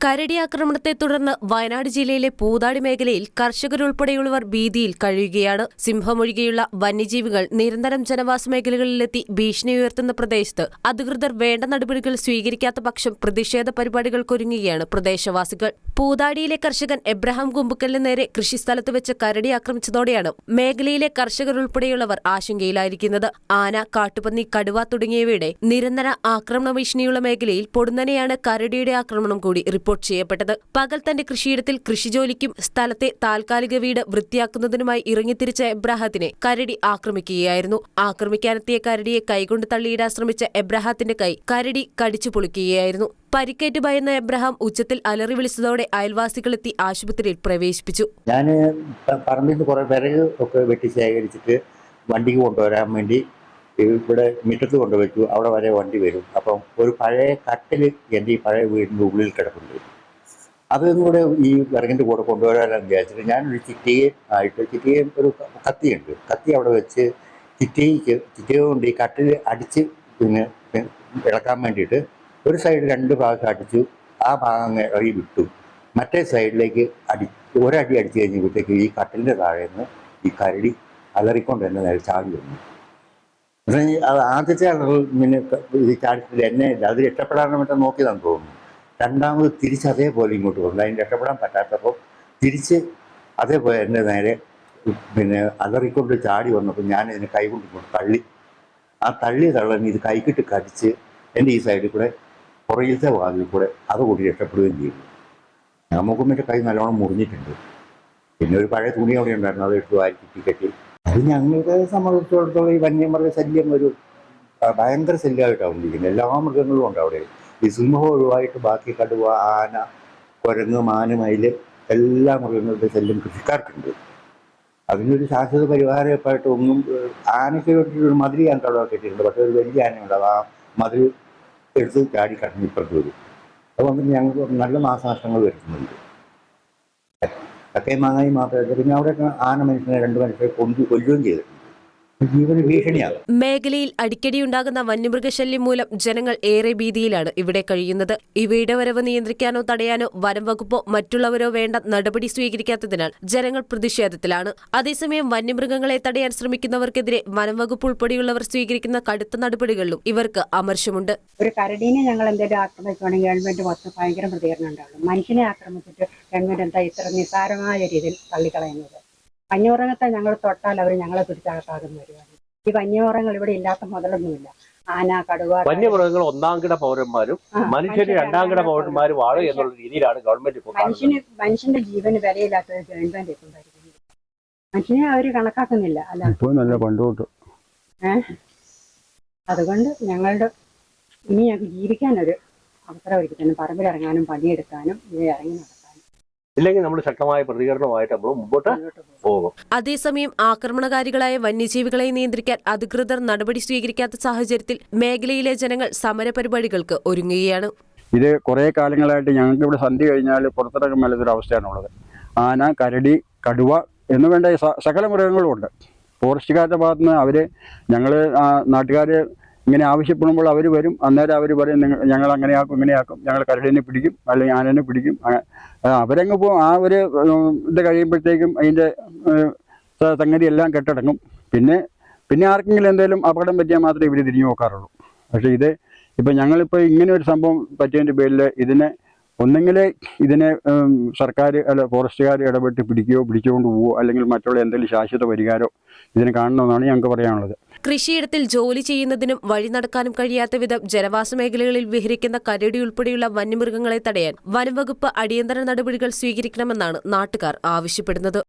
കരടി ആക്രമണത്തെ തുടർന്ന് വയനാട് ജില്ലയിലെ പൂതാടി മേഖലയിൽ കർഷകരുൾപ്പെടെയുള്ളവർ ഭീതിയിൽ കഴിയുകയാണ്. സിംഹമൊഴികെയുള്ള വന്യജീവികൾ നിരന്തരം ജനവാസ മേഖലകളിലെത്തി ഭീഷണി ഉയർത്തുന്ന പ്രദേശത്ത് അധികൃതർ വേണ്ട നടപടികൾ സ്വീകരിക്കാത്ത പക്ഷം പ്രതിഷേധ പരിപാടികൾക്കൊരുങ്ങുകയാണ് പ്രദേശവാസികൾ. പൂതാടിയിലെ കർഷകൻ എബ്രഹാം കുമ്പുക്കലിന് നേരെ കൃഷിസ്ഥലത്ത് വെച്ച് കരടി ആക്രമിച്ചതോടെയാണ് മേഖലയിലെ കർഷകരുൾപ്പെടെയുള്ളവർ ആശങ്കയിലായിരിക്കുന്നത്. ആന കാട്ടുപന്നി കടുവ തുടങ്ങിയവയുടെ നിരന്തര ആക്രമണ ഭീഷണിയുള്ള മേഖലയിൽ പൊടുന്നനെയാണ് കരടിയുടെ ആക്രമണം കൂടി റിപ്പോർട്ട് ചെയ്യപ്പെട്ടത്. പകൽ തന്റെ കൃഷിയിടത്തിൽ കൃഷിജോലിക്കും സ്ഥലത്തെ താൽക്കാലിക വീട് വൃത്തിയാക്കുന്നതിനുമായി ഇറങ്ങിത്തിരിച്ച എബ്രാഹത്തിനെ കരടി ആക്രമിക്കുകയായിരുന്നു. ആക്രമിക്കാനെത്തിയ കരടിയെ കൈകൊണ്ട് തള്ളിയിടാൻ ശ്രമിച്ച എബ്രാഹത്തിന്റെ കൈ കരടി കടിച്ചു പൊളിക്കുകയായിരുന്നു. പരിക്കേറ്റ് ഭയന്ന എബ്രഹാം ഉച്ചത്തിൽ അലറി വിളിച്ചതോടെ അയൽവാസികളെത്തി ആശുപത്രിയിൽ പ്രവേശിപ്പിച്ചു. ഞാൻ പറമ്പിൽ നിന്ന് കുറേ വിറക് ഒക്കെ വെട്ടി ശേഖരിച്ചിട്ട് വണ്ടിക്ക് കൊണ്ടുവരാൻ വേണ്ടി ഇവിടെ മുറ്റത്ത് കൊണ്ടുവച്ചു അവിടെ വരെ വണ്ടി വരും. അപ്പം ഒരു പഴയ കട്ടിൽ എന്റെ ഈ പഴയ വീടിന്റെ ഉള്ളിൽ കിടപ്പുണ്ട്. അതും കൂടെ ഈ വിറകിന്റെ കൂടെ കൊണ്ടുവരാനെന്ന് വിചാരിച്ചിട്ട് ഞാനൊരു ചിറ്റിയെ ആയിട്ട് ചിറ്റിയെ ഒരു കത്തിയുണ്ട്. കത്തി അവിടെ വെച്ച് ചിറ്റിക്ക് ചിറ്റിയ കൊണ്ട് ഈ കട്ടിൽ അടിച്ച് പിന്നെ ഇളക്കാൻ വേണ്ടിയിട്ട് ഒരു സൈഡ് രണ്ട് ഭാഗത്ത് അടിച്ചു ആ ഭാഗം ഇറങ്ങി വിട്ടു. മറ്റേ സൈഡിലേക്ക് അടി ഒരടി അടിച്ചു കഴിഞ്ഞപ്പോഴത്തേക്ക് ഈ കട്ടിലിന്റെ താഴെ നിന്ന് ഈ കരടി അലറിക്കൊണ്ട് തന്നെ ചാടി വന്നു. ആദ്യത്തെ ഈ ക- ചാടിച്ചില്ല എന്നെ ഇല്ല അത് രക്ഷപ്പെടാൻ വേണ്ടി നോക്കിയതാണെന്ന് തോന്നുന്നു. രണ്ടാമത് തിരിച്ച് അതേപോലെ ഇങ്ങോട്ട് വന്നു. അതിന് രക്ഷപ്പെടാൻ പറ്റാത്തപ്പോൾ തിരിച്ച് അതേപോലെ എന്റെ നേരെ പിന്നെ അലറിക്കൊണ്ട് ചാടി വന്നപ്പോൾ ഞാൻ ഇതിനെ കൈകൊണ്ട് ഇങ്ങോട്ട് തള്ളി. ആ തള്ളിയ തള്ളൻ ഇത് കൈക്കിട്ട് കടിച്ച് എന്റെ ഈ സൈഡിൽ കൂടെ പുറകിലത്തെ വാതിൽ കൂടെ അതുകൂടി രക്ഷപ്പെടുകയും ചെയ്തു. നമുക്കും എന്റെ കൈ നല്ലോണം മുറിഞ്ഞിട്ടുണ്ട്. പിന്നെ ഒരു പഴയ തുണി അവിടെ ഉണ്ടായിരുന്നു. അത് എടുത്ത് വാരി കിട്ടി കെട്ടി. അത് ഞങ്ങൾക്ക് സംബന്ധിച്ചിടത്തോളം ഈ വന്യമൃഗ ശല്യം ഒരു ഭയങ്കര ശല്യമായിട്ടാണ് എല്ലാ മൃഗങ്ങളും ഉണ്ട് അവിടെ. ഈ സിംഹം ഒഴിവായിട്ട് ബാക്കി കടുവ ആന കുരങ്ങ് മാന് മയിൽ എല്ലാ മൃഗങ്ങളുടെ ശല്യം കൃഷിക്കാർക്കുണ്ട്. അതിനൊരു ശാശ്വത പരിഹാരമായിട്ട് ഒന്നും ആനയ്ക്ക് വേണ്ടിയിട്ട് ഒരു മതിൽ ഞാൻ കടുവ കെട്ടിയിട്ടുണ്ട് പക്ഷേ ഒരു വലിയ ആനയുണ്ട്. അത് ആ മതിൽ എടുത്ത് ചാടി കടന്നിപ്പുറത്ത് വരും. അത് ഞങ്ങൾക്ക് നല്ല നാശനഷ്ടങ്ങൾ വരുത്തുന്നുണ്ട്. ചക്കയും മാങ്ങായും മാത്രമല്ല പിന്നെ അവിടെയൊക്കെ ആന മനുഷ്യനെ രണ്ട് മനുഷ്യരെ കൊണ്ടു കൊല്ലുകയും ഭീഷണിയാണ് മേഖലയിൽ അടിക്കടിയുണ്ടാകുന്ന വന്യമൃഗശല്യം മൂലം ജനങ്ങൾ ഏറെ ഭീതിയിലാണ് ഇവിടെ കഴിയുന്നത്. ഇവയുടെ വരവ് നിയന്ത്രിക്കാനോ തടയാനോ വനം വകുപ്പോ മറ്റുള്ളവരോ വേണ്ട നടപടി സ്വീകരിക്കാത്തതിനാൽ ജനങ്ങൾ പ്രതിഷേധത്തിലാണ്. അതേസമയം വന്യമൃഗങ്ങളെ തടയാൻ ശ്രമിക്കുന്നവർക്കെതിരെ വനം വകുപ്പ് ഉൾപ്പെടെയുള്ളവർ സ്വീകരിക്കുന്ന കടുത്ത നടപടികളിലും ഇവർക്ക് അമർശമുണ്ട്. ഒരു കരടീനെ ഞങ്ങൾ എന്തെങ്കിലും ആക്രമിക്കുകയാണെങ്കിൽ ഗവൺമെന്റ് മൊത്തം ഭയങ്കര പ്രതികരണം ഉണ്ടാകും. മനുഷ്യനെ ആക്രമിച്ചിട്ട് ഗവൺമെന്റ് എന്താ ഇത്ര നിസ്സാരമായ രീതിയിൽ തള്ളിക്കളയുന്നത്? വന്യമൃഗത്തെ ഞങ്ങൾ തൊട്ടാൽ അവർ ഞങ്ങളെ പിടിച്ചകത്താകുന്ന പരിപാടി ഈ വന്യമൃഗങ്ങൾ ഇവിടെ ഇല്ലാത്ത മുതലൊന്നുമില്ല. ആന കടുവ വന്യമൃഗങ്ങൾ ഒന്നാം കിട പൗരന്മാരും മനുഷ്യര് രണ്ടാം കിട പൗരന്മാരും ആണ് എന്നുള്ള രീതിയിലാണ് ഗവൺമെന്റ് മനുഷ്യന് മനുഷ്യന്റെ ജീവന് വിലയില്ലാത്തത് ഗവൺമെന്റ് ഇപ്പം ഭരിക്കുന്നത് മനുഷ്യനെ അവർ കണക്കാക്കുന്നില്ല. അല്ല. ഇപ്പോൾ നല്ല പണ്ടോട്ട് അതുകൊണ്ട് ഞങ്ങളുടെ ഇനി ഞങ്ങൾക്ക് ജീവിക്കാനൊരു അവസരം ഒരുക്കി തന്നെ പറമ്പിലിറങ്ങാനും പണിയെടുക്കാനും ഇത് ഇറങ്ങി നടക്കാനും ഇല്ലെങ്കിൽ നമ്മൾ ശക്തമായ പ്രതികരണമായിട്ട് നമ്മൾ മുമ്പോട്ട് പോകും. അതേസമയം ആക്രമണകാരികളായ വന്യജീവികളെ നിയന്ത്രിക്കാൻ അധികൃതർ നടപടി സ്വീകരിക്കാത്ത സാഹചര്യത്തിൽ മേഖലയിലെ ജനങ്ങൾ സമരപരിപാടികൾക്ക് ഒരുങ്ങുകയാണ്. ഇത് കുറേ കാലങ്ങളായിട്ട് ഞങ്ങൾക്ക് ഇവിടെ സന്ധി കഴിഞ്ഞാൽ പുറത്തിറങ്ങാൻ മേലൊരു അവസ്ഥയാണുള്ളത്. ആന കരടി കടുവ എന്ന് വേണ്ട സകല മൃഗങ്ങളും ഉണ്ട്. ഫോറസ്റ്റുകാരുടെ ഭാഗത്ത് നിന്ന് അവർ ഞങ്ങൾ നാട്ടുകാർ ഇങ്ങനെ ആവശ്യപ്പെടുമ്പോൾ അവർ വരും. അന്നേരം അവർ പറയും നിങ്ങൾ ഞങ്ങൾ അങ്ങനെയാക്കും ഇങ്ങനെയാക്കും. ഞങ്ങൾ കരടിനെ പിടിക്കും അല്ലെങ്കിൽ ആനനെ പിടിക്കും. അവരങ്ങ് പോകും. ആ ഒരു ഇത് കഴിയുമ്പോഴത്തേക്കും അതിന്റെ സംഗതി എല്ലാം കെട്ടടങ്ങും. പിന്നെ പിന്നെ ആർക്കെങ്കിലും എന്തെങ്കിലും അപകടം പറ്റിയാൽ മാത്രമേ ഇവർ തിരിഞ്ഞു നോക്കാറുള്ളൂ. പക്ഷേ ഇത് ഇപ്പം ഞങ്ങളിപ്പോൾ ഇങ്ങനെ ഒരു സംഭവം പറ്റിയതിന്റെ പേരിൽ ഇതിനെ ഒന്നെങ്കിൽ ഇതിനെ സർക്കാർ അല്ല ഫോറസ്റ്റുകാർ ഇടപെട്ട് പിടിക്കുകയോ പിടിച്ചുകൊണ്ട് പോവുകയോ അല്ലെങ്കിൽ മറ്റുള്ള എന്തെങ്കിലും ശാശ്വത പരിഹാരമോ ഇതിനെ കാണണമെന്നാണ് ഞങ്ങൾക്ക് പറയാനുള്ളത്. കൃഷിയിടത്തിൽ ജോലി ചെയ്യുന്നതിനും വഴി നടക്കാനും കഴിയാത്ത വിധം ജനവാസ മേഖലകളിൽ വിഹരിക്കുന്ന കരടി ഉൾപ്പെടെയുള്ള വന്യമൃഗങ്ങളെ തടയാൻ വനംവകുപ്പ് അടിയന്തര നടപടികൾ സ്വീകരിക്കണമെന്നാണ് നാട്ടുകാർ ആവശ്യപ്പെടുന്നത്.